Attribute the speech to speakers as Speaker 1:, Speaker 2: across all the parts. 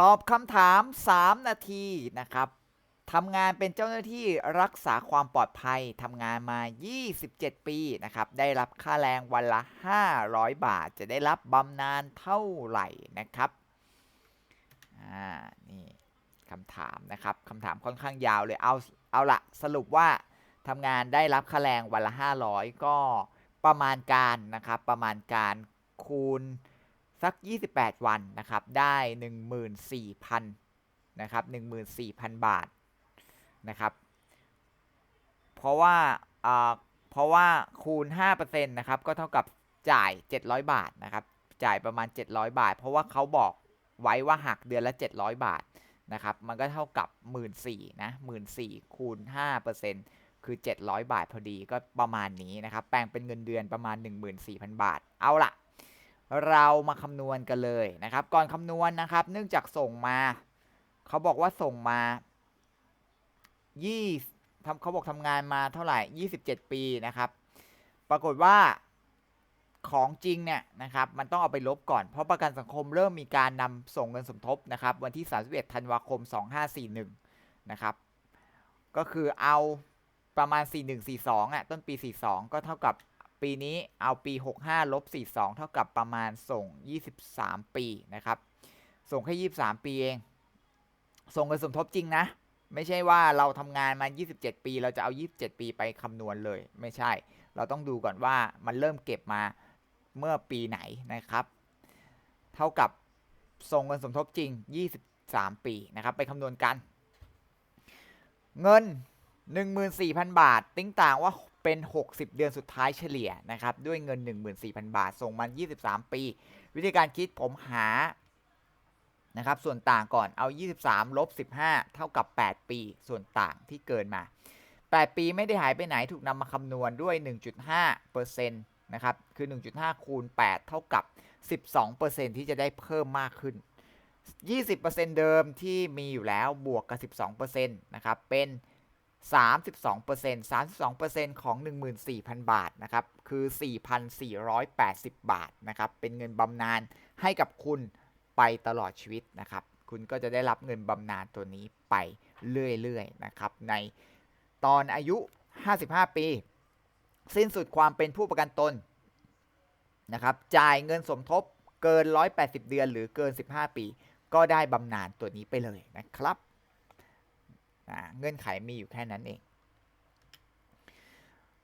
Speaker 1: ตอบคำถาม 3 นาทีนะครับทำงานเป็นเจ้าหน้าที่รักษาความปลอดภัยทำงานมา 27 ปีนะครับ ได้รับค่าแรงวันละ 500 บาท จะได้รับบำนาญเท่าไหร่นะครับ อ่า นี่คำถามนะครับคำถามค่อนข้างยาวเลย เอา เอาละสรุปว่าทำงานได้รับค่าแรงวันละ 500 ก็ประมาณการนะครับ ประมาณการคูณ สัก 28 วันนะครับ ได้ 14,000นะครับ14,000 บาทนะครับ เพราะว่าเพราะว่าคูณ5%นะครับ ก็เท่ากับจ่าย 700 บาทนะครับ จ่ายประมาณ 700 บาท เพราะว่าเขาบอกไว้ว่าหักเดือนละ 700 บาทนะครับ มันก็เท่ากับ 14,000นะ14,000คูณ5%คือ 700 บาทพอดีก็ประมาณนี้นะครับ แปลงเป็นเงินเดือนประมาณ 14,000 บาท เอาล่ะ เรามาคำนวณกันเลยนะครับ ก่อนคำนวณนะครับ เนื่องจากส่งมา เขาบอกว่าส่งมายี่ทำเขาบอกทำงานมาเท่าไหร่ 27 ปีนะครับ ปรากฏว่าของจริงเนี่ยนะครับ มันต้องเอาไปลบก่อน เพราะประกันสังคมเริ่มมีการนำส่งเงินสมทบนะครับ วันที่ 31 ธันวาคม 2541 นะครับ ก็คือเอาประมาณ 4142อะต้นปี 42 ก็เท่ากับ ปีนี้เอาปี 65ลบ42 เท่ากับประมาณส่ง 23 ปีนะครับ ส่งแค่23 ปีเอง ส่งเงินสมทบจริงนะ ไม่ใช่ว่าเราทำงานมา 27 ปี เราจะเอา 27 ปีไปคำนวณเลย ไม่ใช่ เราต้องดูก่อนว่ามันเริ่มเก็บมาเมื่อปีไหนนะครับ เท่ากับส่งเงินสมทบจริง 23 ปีนะครับ ไปคำนวณกัน เงิน 14,000 บาท ติ้งต่างว่า เป็น 60 เดือนสุดท้ายเฉลี่ยนะครับด้วยเงิน 14,000 บาท ส่งมัน 23 ปี วิธีการคิดผมหานะครับส่วนต่างก่อนเอา 23ลบ15 เท่ากับ 8 ปี ส่วนต่างที่เกินมา 8 ปีไม่ได้หายไปไหนถูกนำมาคำนวณด้วย 1.5%นะครับคือ 1.5 คูณ 8 เท่ากับ 12%ที่จะได้เพิ่มมากขึ้น 20%เดิมที่มีอยู่แล้วบวกกับ 12%นะครับเป็น 32% 32%ของ 14,000 บาทนะครับ คือ 4,480 บาทนะครับ เป็นเงินบำนาญให้กับคุณไปตลอดชีวิตนะครับ คุณก็จะได้รับเงินบำนาญตัวนี้ไปเรื่อยๆนะครับ ในตอนอายุ 55 ปี สิ้นสุดความเป็นผู้ประกันตนนะครับ จ่ายเงินสมทบเกิน 180 เดือน หรือเกิน 15 ปี ก็ได้บำนาญตัวนี้ไปเลยนะครับ เงื่อนไขมีอยู่แค่นั้นเอง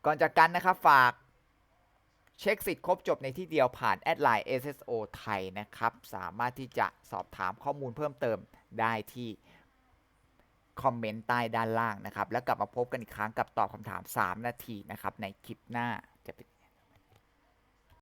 Speaker 1: ก่อนจากกันนะครับฝากเช็คสิทธิ์ครบจบในที่เดียวผ่านแอดไลน์ SSO ไทยนะครับ สามารถที่จะสอบถามข้อมูลเพิ่มเติมได้ที่คอมเมนต์ใต้ด้านล่างนะครับ แล้วกลับมาพบกันอีกครั้งกับตอบคำถาม 3 นาทีนะครับ ในคลิปหน้าจะเป็น